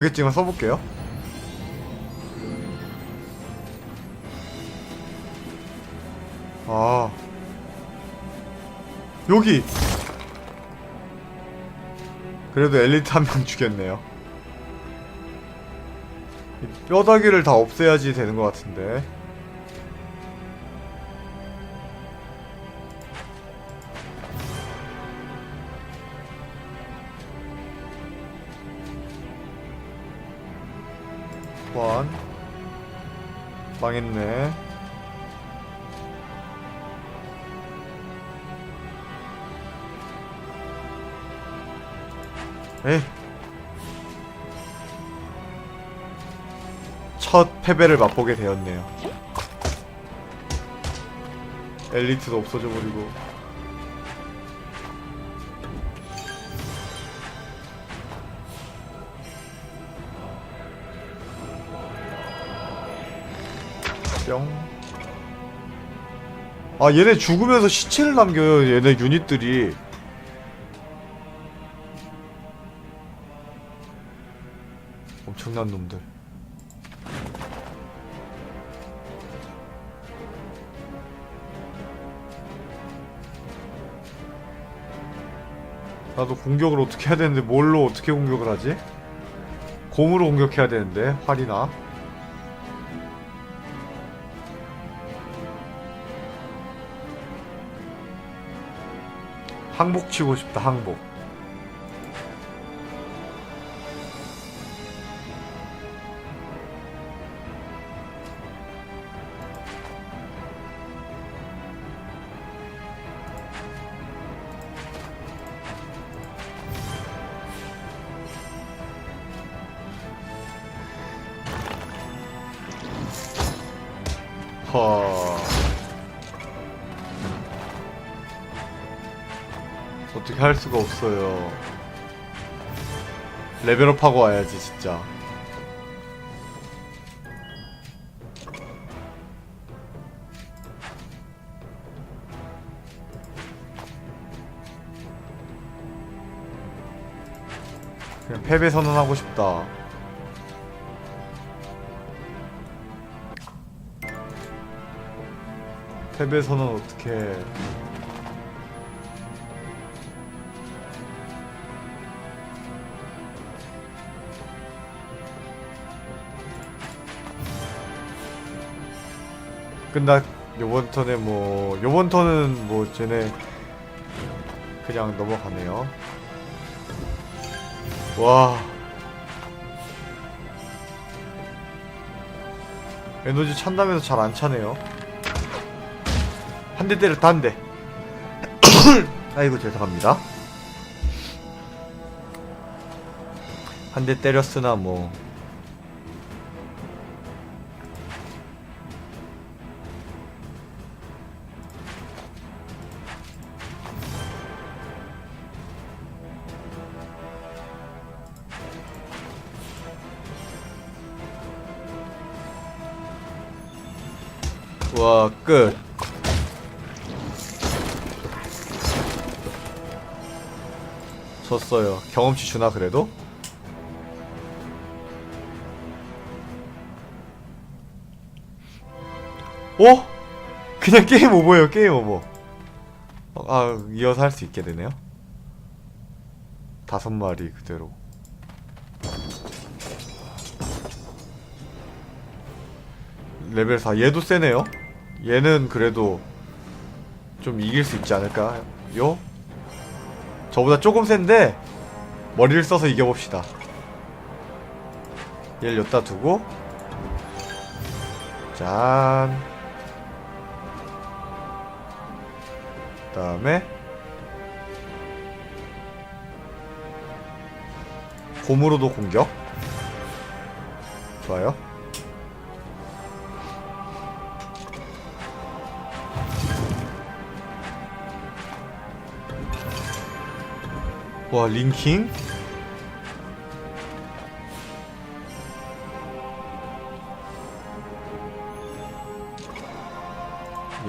되겠지만 써볼게요. 아 여기 그래도 엘리트 한 명 죽였네요. 이 뼈다귀를 다 없애야지 되는 것 같은데. 망했네. 에이 첫 패배를 맛보게 되었네요. 엘리트도 없어져 버리고 뿅. 아 얘네 죽으면서 시체를 남겨요 얘네 유닛들이 엄청난 놈들 나도 공격을 어떻게 해야 되는데 뭘로 어떻게 공격을 하지? 곰으로 공격해야 되는데 활이나 항복 치고 싶다 항복. 허 어떻게 할 수가 없어요. 레벨업하고 와야지 진짜. 그냥 패배 선언하고 싶다. 패배 선언 어떻게? 끝나 요번 턴에 뭐 요번 턴은 뭐 쟤네 그냥 넘어가네요. 와 에너지 찬다면서 잘 안 차네요. 한 대 때렸다 한 대. 아이고 죄송합니다. 한 대 때렸으나 뭐 끝. 졌어요. 경험치 주나 그래도? 어? 그냥 게임 오버예요. 게임 오버. 어, 아, 이어서 할 수 있게 되네요. 다섯 마리 그대로. 레벨 4 얘도 세네요 얘는 그래도 좀 이길 수 있지 않을까요? 저보다 조금 센데 머리를 써서 이겨봅시다. 얘를 여기다 두고 짠. 그다음에 곰으로도 공격. 좋아요 와 링킹?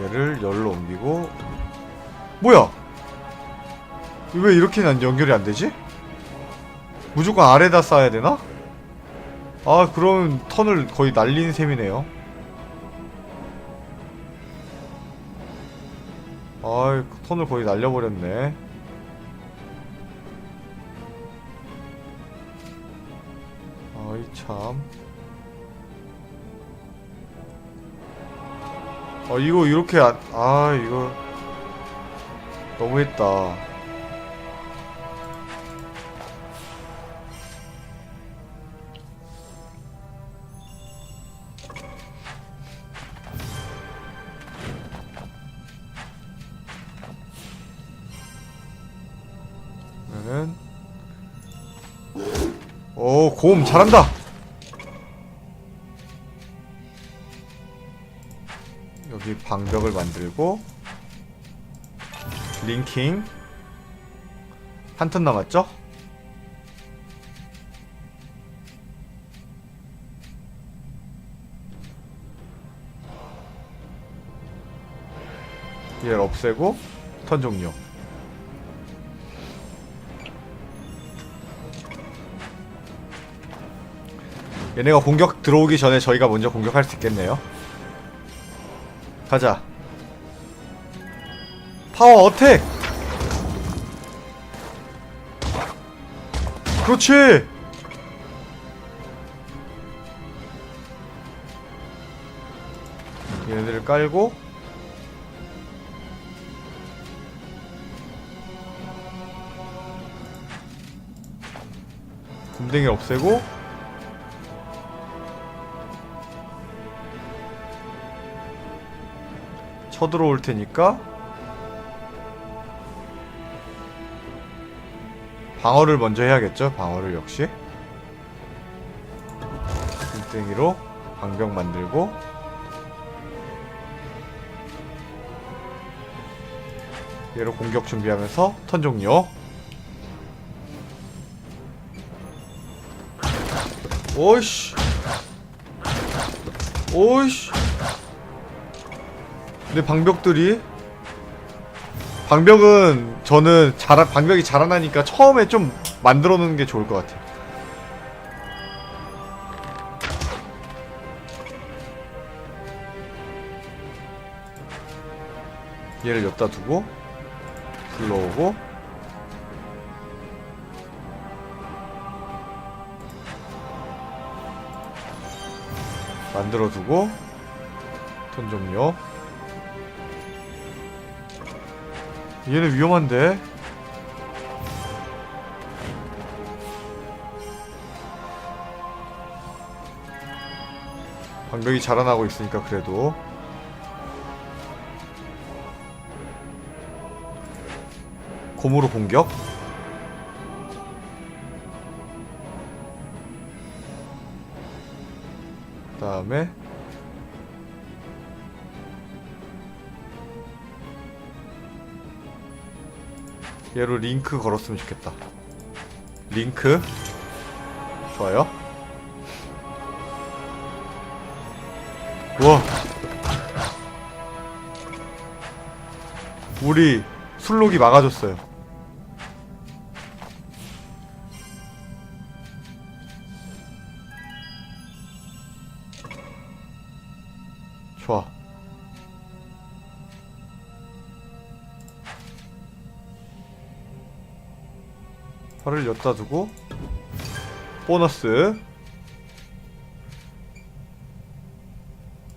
얘를 열로 옮기고 뭐야? 왜 이렇게 난 연결이 안 되지? 무조건 아래다 쌓아야 되나? 아 그럼 턴을 거의 날린 셈이네요 아이 턴을 거의 날려버렸네 참 아, 이거 이렇게 안, 아, 이거. 너무했다. 그러면은. 오, 곰, 잘한다! 방벽을 만들고 링킹. 한 턴 남았죠? 얘를 없애고 턴 종료. 얘네가 공격 들어오기 전에 저희가 먼저 공격할 수 있겠네요 가자. 파워 어택. 그렇지. 얘네들을 깔고 곰댕이 없애고 쳐들어올 테니까 방어를 먼저 해야겠죠? 방어를 역시. 땡땡이로 방벽 만들고. 얘로 공격 준비하면서 턴 종료. 오이씨. 오이씨 근데 방벽들이 방벽은 저는 자라 방벽이 자라나니까 처음에 좀 만들어 놓는 게 좋을 것 같아요. 얘를 여기다 두고 불러오고 만들어 두고 턴 종료 얘는 위험한데? 방벽이 자라나고 있으니까 그래도. 곰으로 공격? 그 다음에 얘로 링크 걸었으면 좋겠다. 링크. 좋아요. 우와. 우리 술록이 막아줬어요. 엿다 두고 보너스.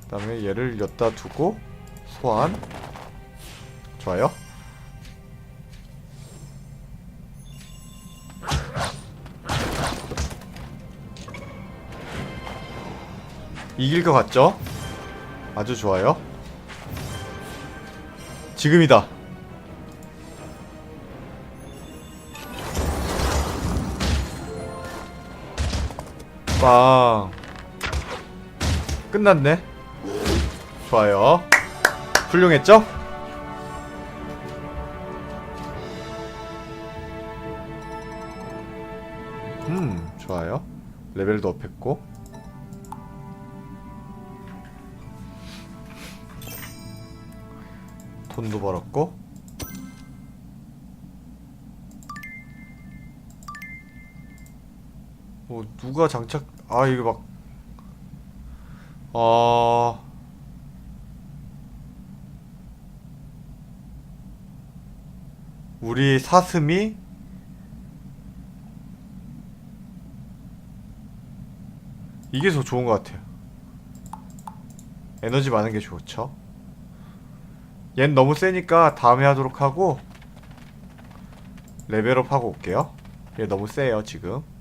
그 다음에 얘를 엿다 두고 소환. 좋아요. 이길 것 같죠? 아주 좋아요. 지금이다 빵 끝났네. 좋아요. 훌륭했죠? 음 좋아요. 레벨도 업했고. 돈도 벌었고 뭐 누가 장착 아 이거 막 어... 우리 사슴이 이게 더 좋은 것 같아요. 에너지 많은 게 좋죠. 얜 너무 세니까 다음에 하도록 하고 레벨업 하고 올게요. 얘 너무 세요 지금.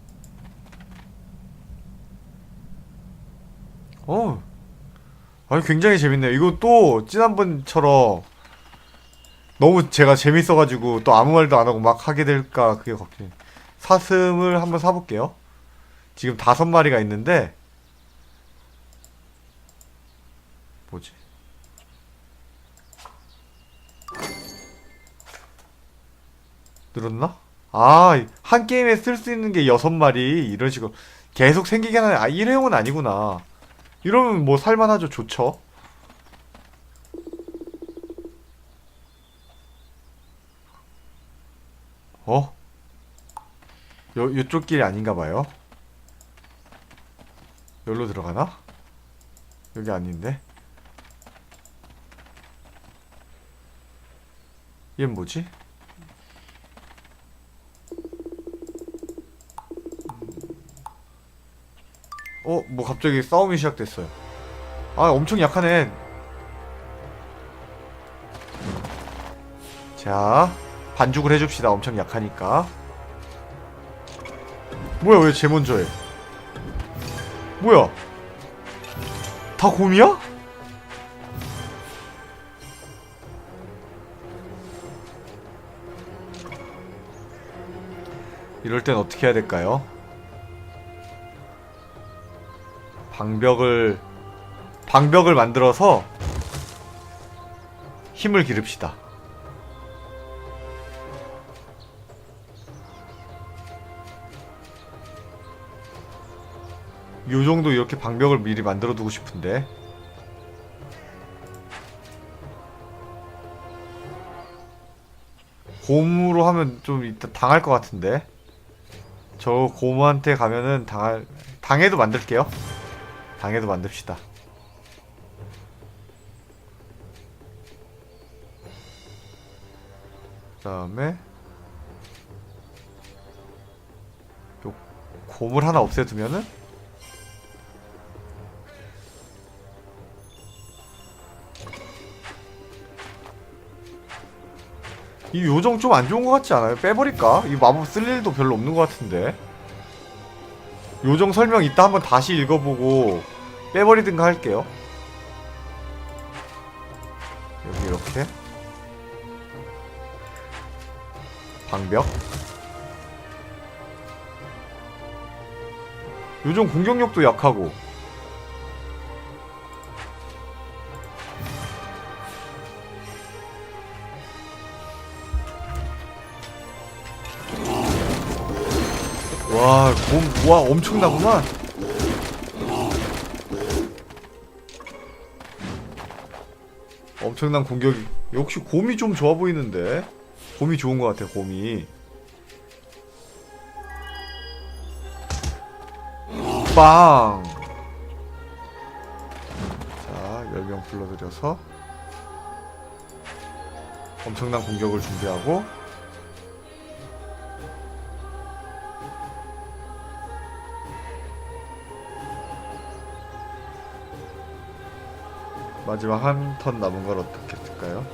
어. 아니 굉장히 재밌네요. 이거 또 지난번처럼 너무 제가 재밌어가지고 또 아무 말도 안 하고 막 하게 될까 그게 걱정. 사슴을 한번 사볼게요. 지금 다섯 마리가 있는데 뭐지? 늘었나? 아, 한 게임에 쓸 수 있는 게 여섯 마리 이런 식으로 계속 생기게 하는 아 일회용은 아니구나. 이러면 뭐 살만하죠, 좋죠. 어? 요, 요쪽 길이 아닌가 봐요. 여기로 들어가나? 여기 아닌데? 얘 뭐지? 어, 뭐 갑자기 싸움이 시작됐어요. 아, 엄청 약하네. 자, 반죽을 해줍시다. 엄청 약하니까. 뭐야, 왜제 먼저 해? 뭐야? 다 곰이야? 이럴 땐 어떻게 해야 될까요? 방벽을 방벽을 만들어서 힘을 기릅시다. 요 정도 이렇게 방벽을 미리 만들어 두고 싶은데. 곰으로 하면 좀 이따 당할 것 같은데. 저 곰한테 가면은 당할 당해도 만들게요. 당해도 만듭시다. 그 다음에 요 곰을 하나 없애두면은 이 요정 좀 안 좋은 것 같지 않아요? 빼버릴까? 이 마법 쓸 일도 별로 없는 것 같은데. 요정 설명 이따 한번 다시 읽어보고 빼버리든가 할게요. 여기 이렇게 방벽 요정 공격력도 약하고 와, 곰, 와, 엄청나구만. 엄청난 공격이. 역시 곰이 좀 좋아 보이는데. 곰이 좋은 것 같아, 곰이. 빵! 자, 10명 불러들여서. 엄청난 공격을 준비하고. 마지막 한 턴 남은 걸 어떻게 쓸까요?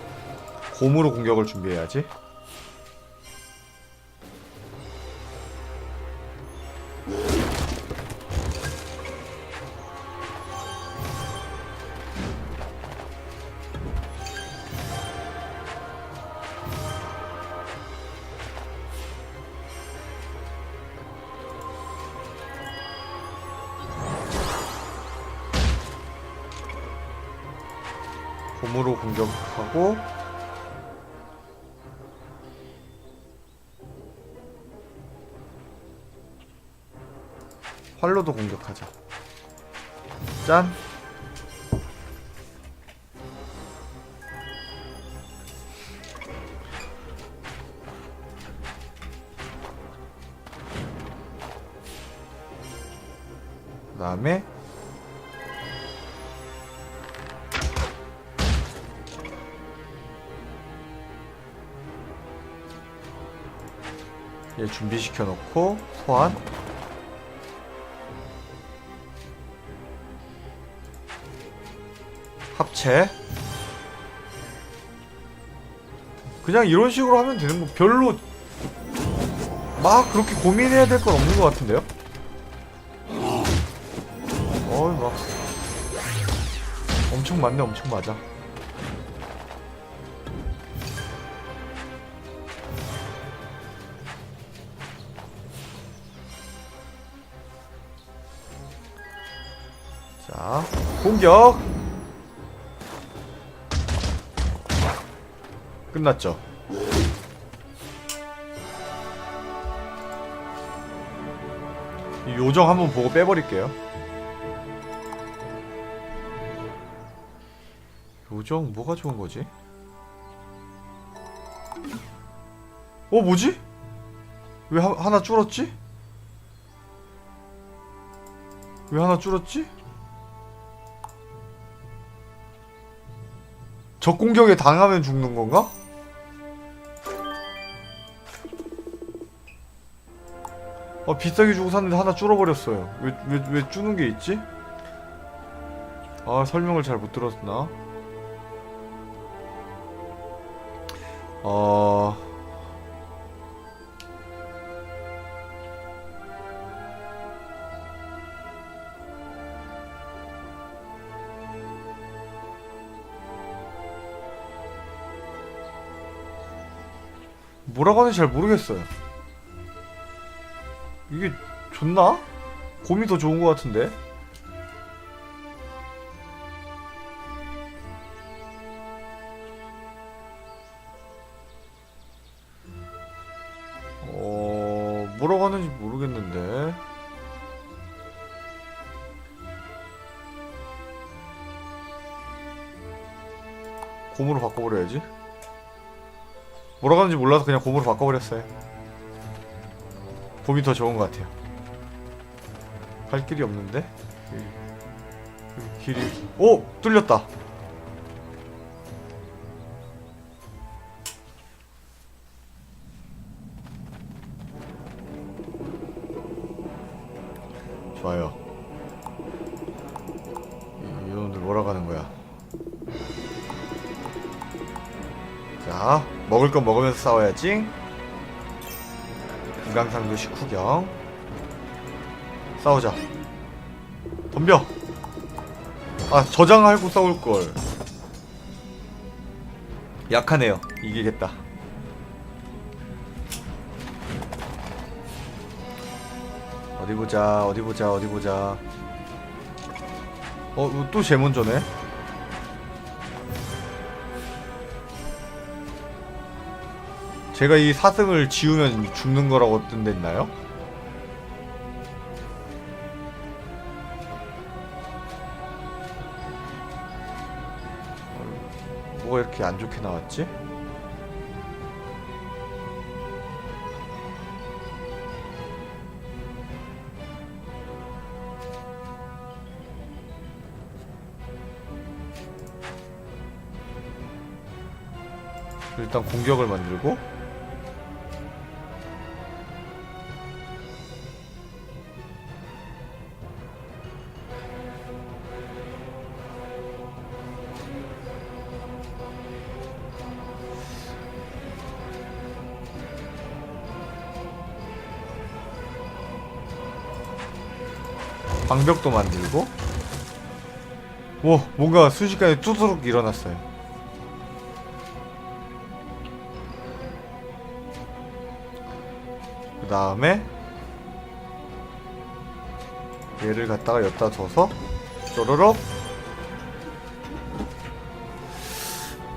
곰으로 공격을 준비해야지. 그 다음에 얘 준비시켜 놓고 소환 합체 그냥 이런 식으로 하면 되는 거 별로 막 그렇게 고민해야 될 건 없는 것 같은데요? 엄청 많네 엄청 맞아. 자 공격! 끝났죠? 이 요정 한번 보고 빼버릴게요 요정 뭐가 좋은 거지? 어 뭐지? 왜 하, 하나 줄었지? 왜 하나 줄었지? 적 공격에 당하면 죽는 건가? 어 비싸게 주고 샀는데 하나 줄어버렸어요. 왜 왜 왜 주는 게 있지? 아 설명을 잘 못 들었나? 어 뭐라고 하는지 잘 모르겠어요. 이게 좋나? 곰이 더 좋은 것 같은데? 몰라서 그냥 곰으로 바꿔버렸어요. 곰이 더 좋은 것 같아요. 갈 길이 없는데? 길이 오! 뚫렸다. 좋아요. 이- 이놈들 뭐라고 하는 거야? 자, 먹을 건 먹으면서 싸워야지. 금강산도 식후경. 싸우자. 덤벼. 아, 저장하고 싸울 걸. 약하네요. 이기겠다. 어디 보자. 어디 보자. 어디 보자. 어, 또 제문조네. 제가 이 사승을 지우면 죽는 거라고 뜬 데 있나요? 어, 뭐가 이렇게 안 좋게 나왔지? 일단 공격을 만들고 방벽도 만들고. 오 뭔가 순식간에 뚜드룩 일어났어요. 그 다음에 얘를 갖다가 엿다 둬서 쪼르륵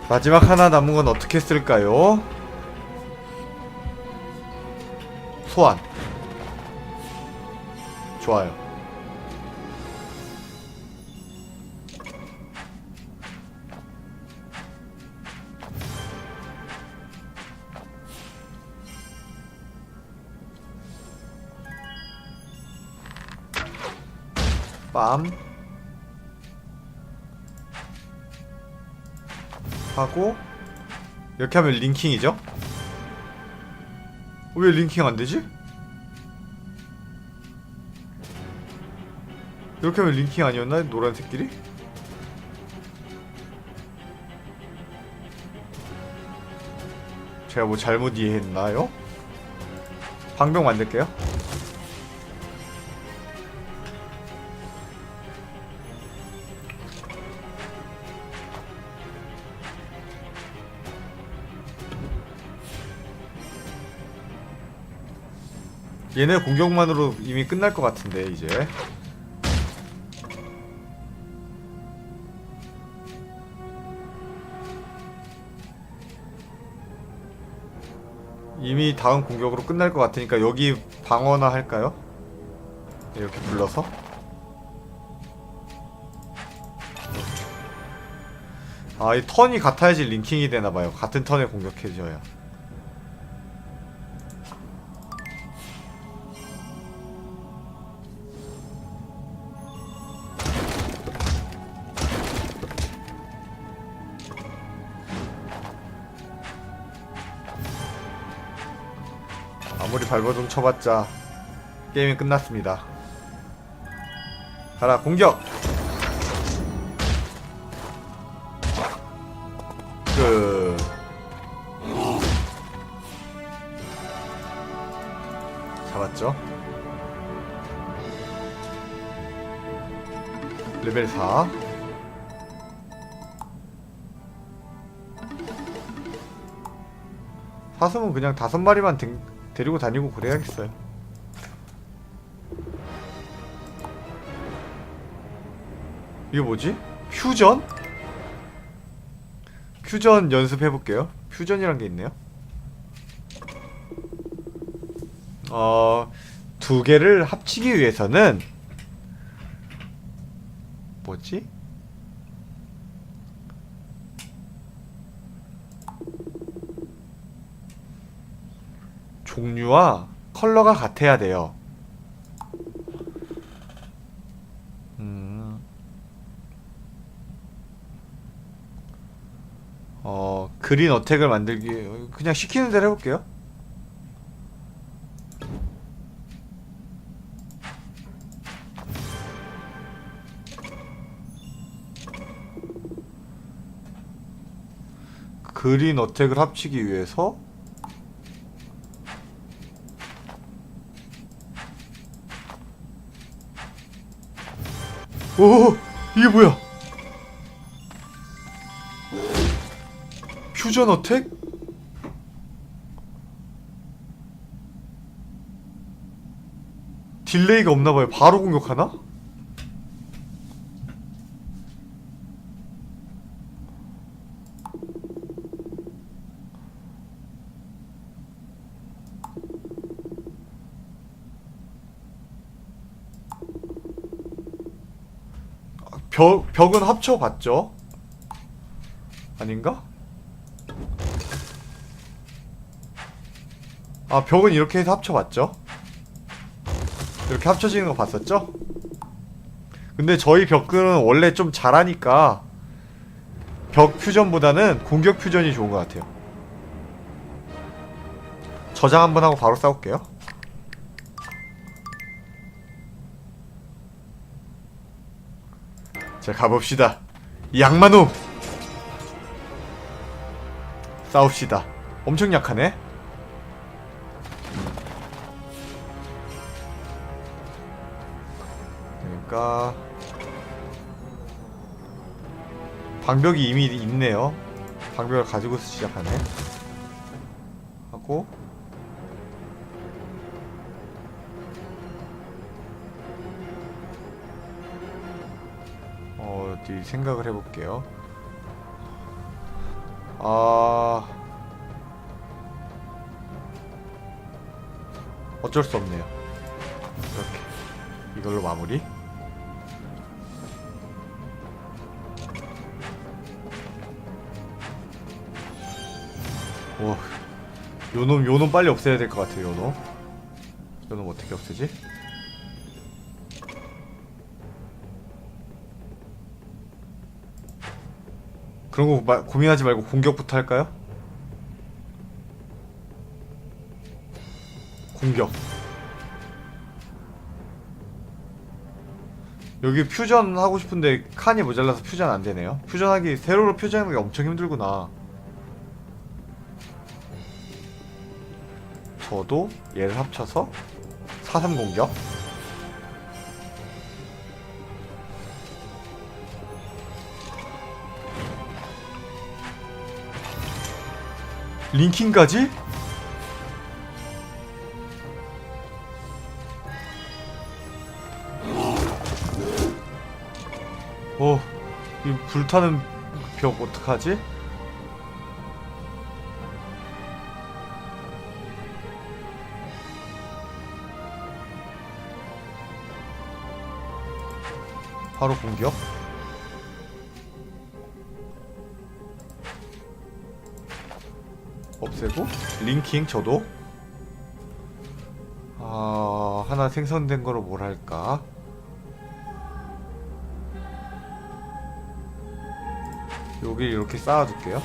마지막 하나 남은 건 어떻게 쓸까요? 소환. 좋아요 빰 하고 이렇게 하면 링킹이죠? 왜 링킹 안 되지? 이렇게 하면 링킹 아니었나? 노란색끼리? 제가 뭐 잘못 이해했나요? 방병 만들게요. 얘네 공격만으로 이미 끝날 것 같은데 이제. 이미 다음 공격으로 끝날 것 같으니까 여기 방어나 할까요? 이렇게 불러서? 아 이 턴이 같아야지 링킹이 되나봐요. 같은 턴에 공격해줘야 발버둥 쳐봤자 게임이 끝났습니다. 가라 공격. 그 잡았죠. 레벨 4. 사슴은 그냥 다섯 마리만 등, 데리고 다니고 그래야겠어요. 이게 뭐지? 퓨전? 퓨전 연습해볼게요. 퓨전이란 게 있네요. 어, 두 개를 합치기 위해서는 뭐지? 종류와 컬러가 같아야 돼요. 음. 어, 그린 어택을 만들기 그냥 시키는 대로 해볼게요. 그린 어택을 합치기 위해서 오 이게 뭐야 퓨전 어택? 딜레이가 없나봐요 바로 공격하나? 벽, 벽은 합쳐봤죠? 아닌가? 아 벽은 이렇게 해서 합쳐봤죠? 이렇게 합쳐지는 거 봤었죠? 근데 저희 벽은 원래 좀 잘하니까 벽 퓨전보다는 공격 퓨전이 좋은 것 같아요 저장 한번 하고 바로 싸울게요 자 가봅시다. 이 악마놈 싸웁시다. 엄청 약하네. 그러니까 방벽이 이미 있네요. 방벽을 가지고서 시작하네. 하고 어디 생각을 해볼게요. 아 어쩔 수 없네요. 이렇게 이걸로 마무리. 오 요놈 요놈 빨리 없애야 될 것 같아요. 요놈 요놈 어떻게 없애지? 그런 거 마- 고민하지 말고 공격부터 할까요? 공격. 여기 퓨전 하고 싶은데 칸이 모자라서 퓨전 안 되네요. 퓨전하기 세로로 퓨전하기 엄청 힘들구나. 저도 얘를 합쳐서 4-3 공격. 링킹까지? 어, 이 불타는 벽 어떡하지? 바로 공격. 없애고 링킹 저도. 아 하나 생성된 거로 뭘 할까? 여기 이렇게 쌓아둘게요.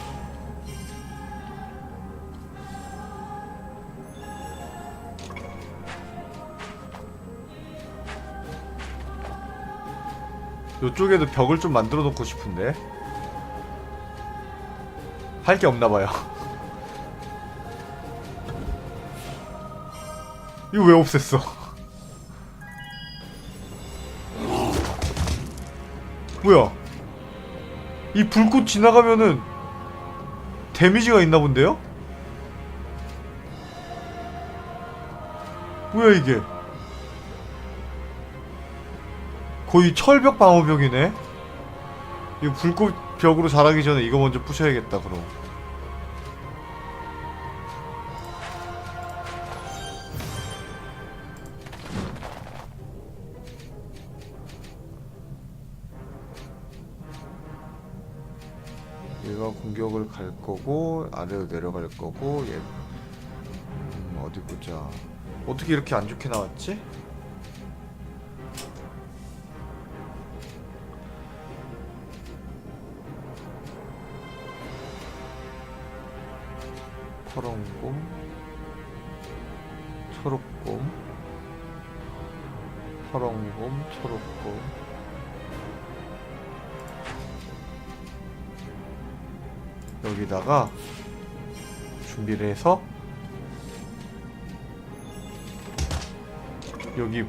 요쪽에도 벽을 좀 만들어 놓고 싶은데. 할 게 없나 봐요 이거 왜 없앴어? 뭐야? 이 불꽃 지나가면은 데미지가 있나 본데요? 뭐야 이게? 거의 철벽 방어벽이네. 이거 불꽃 벽으로 자라기 전에 이거 먼저 부셔야겠다 그럼. 얘가 공격을 갈 거고 아래로 내려갈 거고 얘 음, 어디 보자 어떻게 이렇게 안 좋게 나왔지?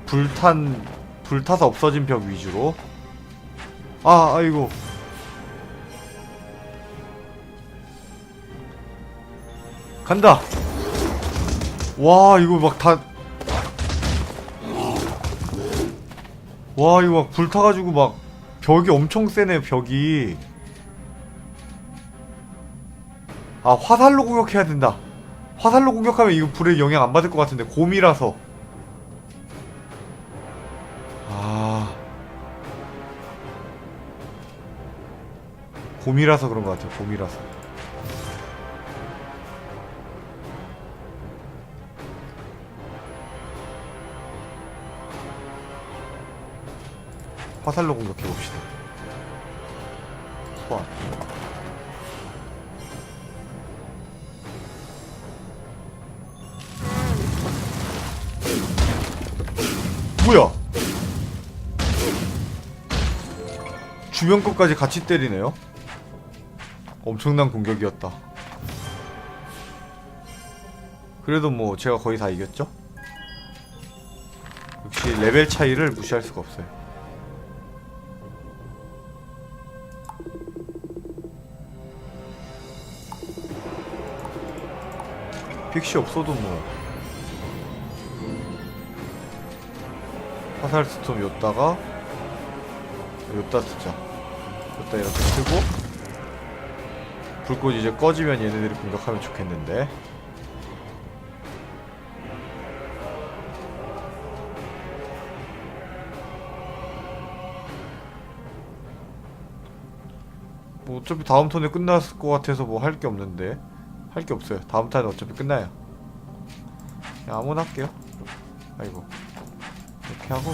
불탄 불타서 없어진 벽 위주로. 아 아이고. 간다. 와 이거 막 다 와 이거 막 불타가지고 막 벽이 엄청 세네 벽이. 아 화살로 공격해야 된다. 화살로 공격하면 이거 불에 영향 안 받을 것 같은데 곰이라서 곰이라서 그런 것 같아요 곰이라서 화살로 공격해 봅시다 소환 뭐야? 주변 것까지 같이 때리네요. 엄청난 공격이었다. 그래도 뭐 제가 거의 다 이겼죠? 역시 레벨 차이를 무시할 수가 없어요. 픽시 없어도 뭐 화살 스톰 였다가 였다 쓰자 였다 이렇게 쓰고 불꽃 이제 꺼지면 얘네들이 공격하면 좋겠는데. 뭐 어차피 다음 턴에 끝났을 것 같아서 뭐 할 게 없는데. 할 게 없어요. 다음 턴에 어차피 끝나요. 아무나 할게요. 아이고. 이렇게 하고